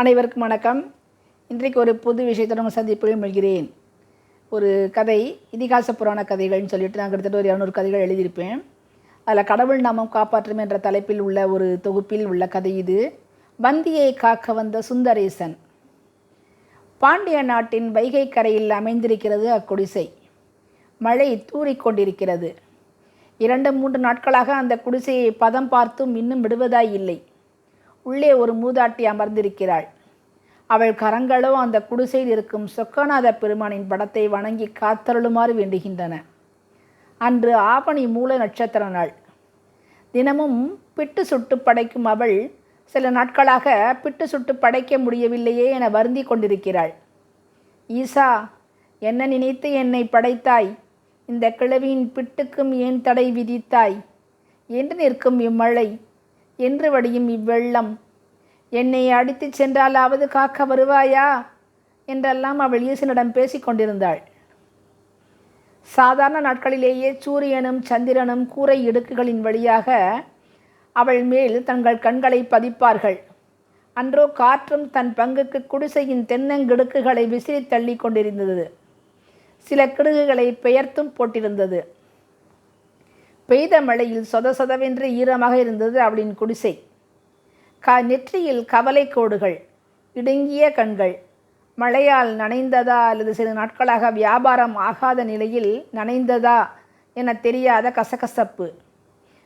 அனைவருக்கும் வணக்கம். இன்றைக்கு ஒரு புது விஷயத்துடன் உங்கள் சந்திப்பில் மொழிகிறேன் ஒரு கதை இதிகாச புராண கதைகள்னு சொல்லிட்டு நான் கிட்டத்தட்ட ஒரு இரநூறு கதைகள் எழுதியிருப்பேன். அதில் கடவுள் நாமம் காப்பாற்றும் என்ற தலைப்பில் உள்ள ஒரு தொகுப்பில் உள்ள கதை இது. வந்தியை காக்க வந்த சுந்தரேசன். பாண்டிய நாட்டின் வைகை கரையில் அமைந்திருக்கிறது அக்குடிசை. மழை தூறிக்கொண்டிருக்கிறது இரண்டு மூன்று நாட்களாக அந்த குடிசையை பதம் பார்த்தும் இன்னும் விடுவதாய் இல்லை. உள்ளே ஒரு மூதாட்டி அமர்ந்திருக்கிறாள். அவள் கரங்களோ அந்த குடிசையில் இருக்கும் சொக்கநாத பெருமானின் படத்தை வணங்கி காத்தருளுமாறு வேண்டுகின்றன. அன்று ஆவணி மூல நட்சத்திர நாள். தினமும் பிட்டு சுட்டு படைக்கும் அவள் சில நாட்களாக பிட்டு சுட்டு படைக்க முடியவில்லையே என வருந்தி கொண்டிருக்கிறாள். ஈசா என்ன நினைத்து என்னை படைத்தாய்? இந்த கிழவியின் பிட்டுக்கும் ஏன் தடை விதித்தாய்? என்று நிற்கும் இம்மழை என்று வடியும் இவ்வெள்ளம் என்னை அடித்துச் சென்றாலாவது காக்க வருவாயா? என்றெல்லாம் அவள் ஈசனிடம் பேசிக் கொண்டிருந்தாள். சாதாரண நாட்களிலேயே சூரியனும் சந்திரனும் கூரை இடுக்குகளின் வழியாக அவள் மேல் தங்கள் கண்களை பதிப்பார்கள். அன்றோ காற்றும் தன் பங்குக்கு குடிசையின் தென்னங்கிடுக்குகளை விசிறி தள்ளி கொண்டிருந்தது. சில கிடுகுகளை பெயர்த்தும் போட்டிருந்தது. பெய்த மழையில் சொத சொதவென்று ஈரமாக இருந்தது அவளின் குடிசை. க நெற்றியில் கவலை கோடுகள் இடுங்கிய கண்கள். மழையால் நனைந்ததா அல்லது சில நாட்களாக வியாபாரம் ஆகாத நிலையில் நனைந்ததா என தெரியாத கசகசப்பு.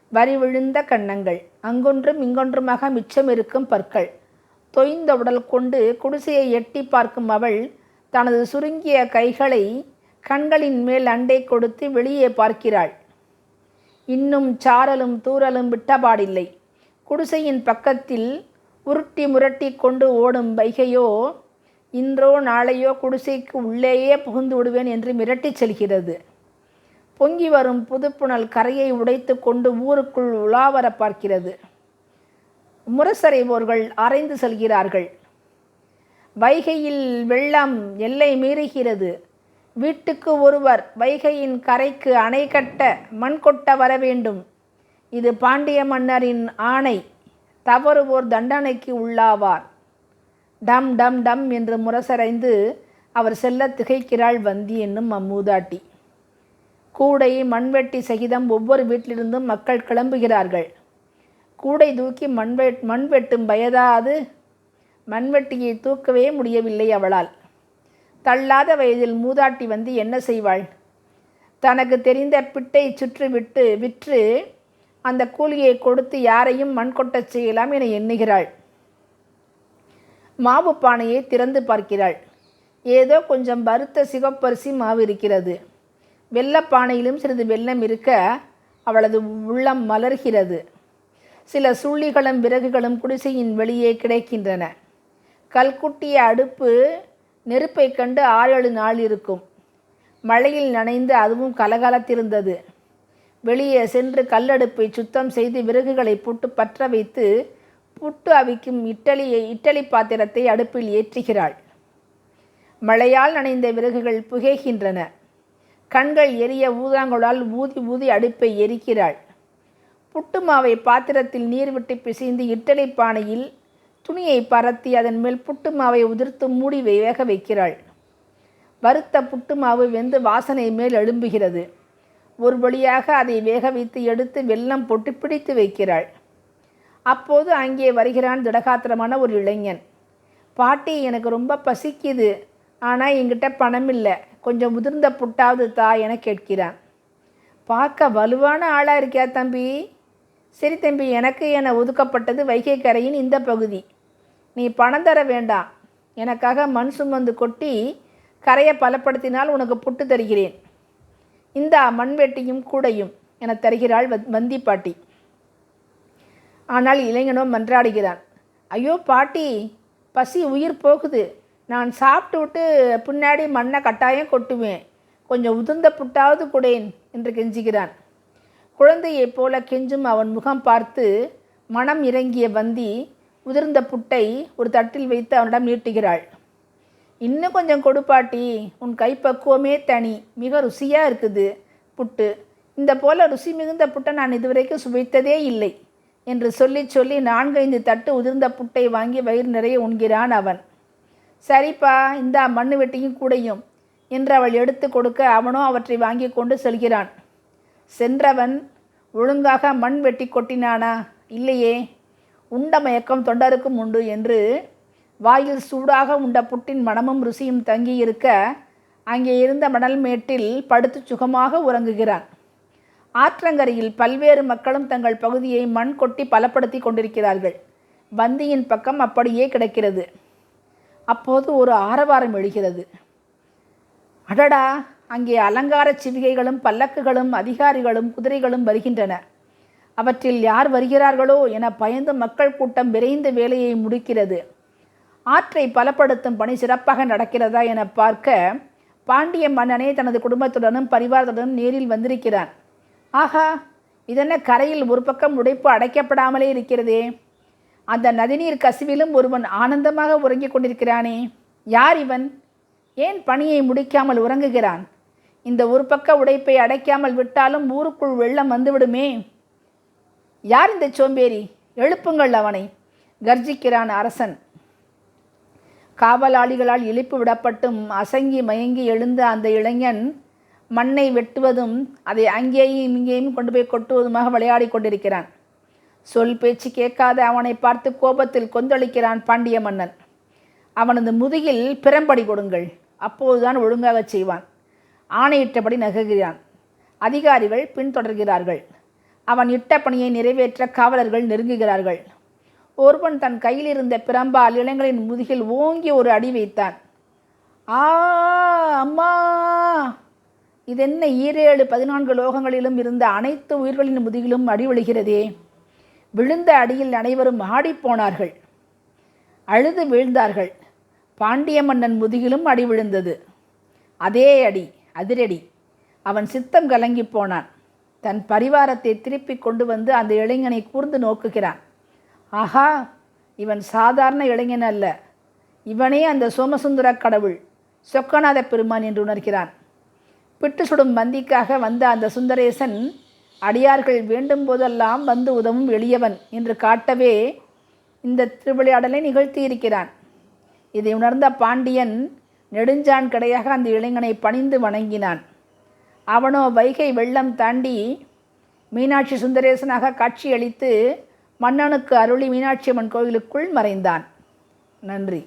வரி விழுந்த கன்னங்கள் அங்கொன்றும் இங்கொன்றுமாக மிச்சம் இருக்கும் பற்கள். தொய்ந்த உடல் கொண்டு குடிசையை எட்டி பார்க்கும் அவள் தனது சுருங்கிய கைகளை கண்களின் மேல் அண்டை கொடுத்து வெளியே பார்க்கிறாள். இன்னும் சாரலும் தூறலும் விட்டபாடில்லை. குடிசையின் பக்கத்தில் உருட்டி முரட்டி கொண்டு ஓடும் வைகையோ இன்றோ நாளையோ குடிசைக்கு உள்ளேயே புகுந்து விடுவேன் என்று மிரட்டிச் செல்கிறது. பொங்கி வரும் புதுப்புணல் கரையை உடைத்து கொண்டு ஊருக்குள் உலாவர பார்க்கிறது. முரசறைவோர்கள் அரைந்து செல்கிறார்கள். வைகையில் வெள்ளம் எல்லை மீறுகிறது. வீட்டுக்கு ஒருவர் வைகையின் கரைக்கு அணை கட்ட மண் கொட்ட வர வேண்டும். இது பாண்டிய மன்னரின் ஆணை. தவறுவோர் தண்டனைக்கு உள்ளாவார். டம் டம் டம் என்று முரசறைந்து அவர் செல்ல திகைக்கிறாள் வந்தி என்னும் அம்மூதாட்டி. கூடை மண்வெட்டி சகிதம் ஒவ்வொரு வீட்டிலிருந்தும் மக்கள் கிளம்புகிறார்கள். கூடை தூக்கி மண்வெ மண் வெட்டும் வயதாது மண்வெட்டியை தூக்கவே முடியவில்லை அவளால். தள்ளாத வயதில் மூதாட்டி வந்து என்ன செய்வாள்? தனக்கு தெரிந்த பிட்டை சுற்றி விட்டு விற்று அந்த கூலியை கொடுத்து யாரையும் மண் கொட்டச் செய்யலாம் என எண்ணுகிறாள். மாவு பானையை திறந்து பார்க்கிறாள். ஏதோ கொஞ்சம் வறுத்த சிவப்பரிசி மாவு இருக்கிறது. வெள்ளப்பானையிலும் சிறிது வெள்ளம் இருக்க அவளது உள்ளம் மலர்கிறது. சில சுள்ளிகளும் விறகுகளும் குடிசையின் வெளியே கிடைக்கின்றன. கல்குட்டிய அடுப்பு நெருப்பை கண்டு ஆறேழு நாள் இருக்கும். மழையில் நனைந்து அதுவும் கலகலத்திருந்தது. வெளியே சென்று கல்லடுப்பை சுத்தம் செய்து விறகுகளை போட்டு பற்ற வைத்து புட்டு அவிக்கும் இட்டலியை இட்டலி பாத்திரத்தை அடுப்பில் ஏற்றுகிறாள். மழையால் நனைந்த விறகுகள் புகைகின்றன. கண்கள் எரிய ஊதாங்குழால் ஊதி ஊதி அடுப்பை எரிக்கிறாள். புட்டு மாவை பாத்திரத்தில் நீர் விட்டு பிசைந்து இட்டலி பானையில் துணியை பரத்தி அதன் மேல் புட்டு மாவை உதிர்த்து மூடி வேக வைக்கிறாள். வறுத்த புட்டு மாவு வெந்து வாசனை மேல் எழும்புகிறது. ஒரு வழியாக அதை வேக வைத்து எடுத்து வெல்லம் போட்டு பிடித்து வைக்கிறாள். அப்போது அங்கே வருகிறான் திடகாத்திரமான ஒரு இளைஞன். பாட்டி எனக்கு ரொம்ப பசிக்குது. ஆனால் என்கிட்ட பணம் இல்லை கொஞ்சம் முதிர்ந்த புட்டாவது தா என கேட்கிறான். பார்க்க வலுவான ஆளாக இருக்கியா தம்பி? சரி தம்பி எனக்கு என ஒதுக்கப்பட்டது வைகை கரையின் இந்த பகுதி. நீ பணம் தர வேண்டாம். எனக்காக மண் சுமந்து கொட்டி கரையை பலப்படுத்தினால் உனக்கு புட்டு தருகிறேன். இந்தா மண்வெட்டியும் கூடையும் என தருகிறாள் வந்தி பாட்டி. ஆனால் இளைஞனோ மன்றாடுகிறான். ஐயோ பாட்டி பசி உயிர் போகுது. நான் சாப்பிட்டு விட்டு பின்னாடி மண்ணை கட்டாயம் கொட்டுவேன். கொஞ்சம் உதிர்ந்த புட்டாவது கொடேன் என்று கெஞ்சுகிறான். குழந்தையைப் போல கெஞ்சும் அவன் முகம் பார்த்து மனம் இறங்கிய வந்தி உதிர்ந்த புட்டை ஒரு தட்டில் வைத்து அவனிடம் நீட்டுகிறாள். இன்னும் கொஞ்சம் கொடுப்பாட்டி உன் கைப்பக்குவமே தனி. மிக ருசியாக இருக்குது. புட்டு. இந்த போல ருசி மிகுந்த புட்டை நான் இதுவரைக்கும் சுவைத்ததே இல்லை. என்று சொல்லி சொல்லி நான்கைந்து தட்டு உதிர்ந்த புட்டை வாங்கி வயிறு நிறைய உண்கிறான் அவன். சரிப்பா இந்தா மண்ணு வெட்டியும் கூடையும் என்று அவள் எடுத்து கொடுக்க அவனோ அவற்றை வாங்கி கொண்டு செல்கிறான். சென்றவன் ஒழுங்காக மண் வெட்டி கொட்டினானா? இல்லையே. உண்ட மயக்கம் தொண்டருக்கும் உண்டு என்று வாயில் சூடாக உண்ட புட்டின் மணமும் ருசியும் தங்கியிருக்க அங்கே இருந்த மணல் மேட்டில் படுத்து சுகமாக உறங்குகிறான் ஆற்றங்கரையில் பல்வேறு மக்களும் தங்கள் பகுதியை மண் கொட்டி பலப்படுத்தி கொண்டிருக்கிறார்கள். வந்தியின் பக்கம் அப்படியே கிடக்கிறது. அப்போது ஒரு ஆரவாரம் எழுகிறது. அடடா அங்கே அலங்கார சிவிகைகளும் பல்லக்குகளும் அதிகாரிகளும் குதிரைகளும் வருகின்றன. அவற்றில் யார் வருகிறார்களோ என பயந்து மக்கள் கூட்டம் விரைந்து வேலையை முடிக்கிறது. ஆற்றை பலப்படுத்தும் பணி சிறப்பாக நடக்கிறதா என பார்க்க பாண்டிய மன்னனே தனது குடும்பத்துடனும் பரிவாரத்துடனும் நேரில் வந்திருக்கிறான் ஆஹா இதென்ன கரையில் ஒரு பக்கம் உடைப்பு அடைக்கப்படாமலே இருக்கிறதே. அந்த நதிநீர் கசிவிலும் ஒருவன் ஆனந்தமாக உறங்கிக் கொண்டிருக்கிறானே. யார் இவன்? ஏன் பணியை முடிக்காமல் உறங்குகிறான்? இந்த ஒரு பக்க உடைப்பை அடைக்காமல் விட்டாலும் ஊருக்குள் வெள்ளம் வந்துவிடுமே. யார் இந்த சோம்பேறி? எழுப்புங்கள் அவனை கர்ஜிக்கிறான் அரசன். காவலாளிகளால் இழிப்பு விடப்பட்டும் அசங்கி மயங்கி எழுந்த அந்த இளைஞன் மண்ணை வெட்டுவதும் அதை அங்கேயும் இங்கேயும் கொண்டு போய் கொட்டுவதுமாக விளையாடி கொண்டிருக்கிறான். சொல் பேச்சு கேட்காத அவனை பார்த்து கோபத்தில் கொந்தளிக்கிறான் பாண்டிய மன்னன். அவனது முதுகில் பிறம்படி கொடுங்கள் அப்போதுதான் ஒழுங்காக செய்வான். ஆணையிட்டபடி நகர்கிறான். அதிகாரிகள் பின்தொடர்கிறார்கள். அவன் இட்ட பணியை நிறைவேற்ற காவலர்கள் நெருங்குகிறார்கள். ஒருவன் தன் கையில் இருந்த பிரம்பால் இளைஞரின் முதுகில் ஓங்கி ஒரு அடி வைத்தான். ஆ அம்மா! இதென்ன ஈரேழு பதினான்கு லோகங்களிலும் இருந்த அனைத்து உயிர்களின் முதுகிலும் அடி விழுகிறதே விழுந்த அடியில் அனைவரும் ஆடிப்போனார்கள் அழுது வீழ்ந்தார்கள். பாண்டிய மன்னன் முதுகிலும் அடி விழுந்தது. அதே அடி அதிரடி. அவன் சித்தம் கலங்கி போனான். தன் பரிவாரத்தை திருப்பி கொண்டு வந்து அந்த இளைஞனை கூர்ந்து நோக்குகிறான். ஆஹா இவன் சாதாரண இளைஞன் அல்ல. இவனே அந்த சோமசுந்தர கடவுள். சொக்கநாத பெருமான் என்று உணர்கிறான். பிட்டு சுடும் பந்திக்காக வந்த அந்த சுந்தரேசன் அடியார்கள் வேண்டும் போதெல்லாம் வந்து உதவும் எளியவன் என்று காட்டவே இந்த திருவிளையாடலை நிகழ்த்தியிருக்கிறான் இதை உணர்ந்த பாண்டியன் நெடுஞ்சான் கடையாக அந்த இளைஞனை பணிந்து வணங்கினான். அவனோ வைகை வெள்ளம் தாண்டி மீனாட்சி சுந்தரேசனாக காட்சியளித்து மன்னனுக்கு அருளி மீனாட்சி அம்மன் கோயிலுக்குள் மறைந்தான். நன்றி.